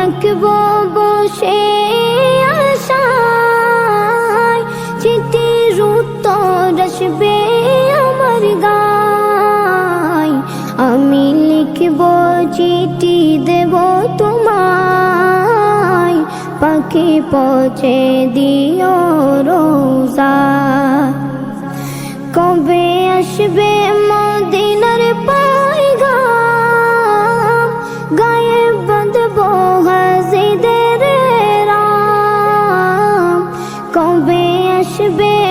তাকব বসে আশায় চিঠির উত্তর আসবে আমার গায় আমি লিখব চিঠি দেব তোমায় পাখি পৌঁছে দিও রোজা কবে আসবে আসবে।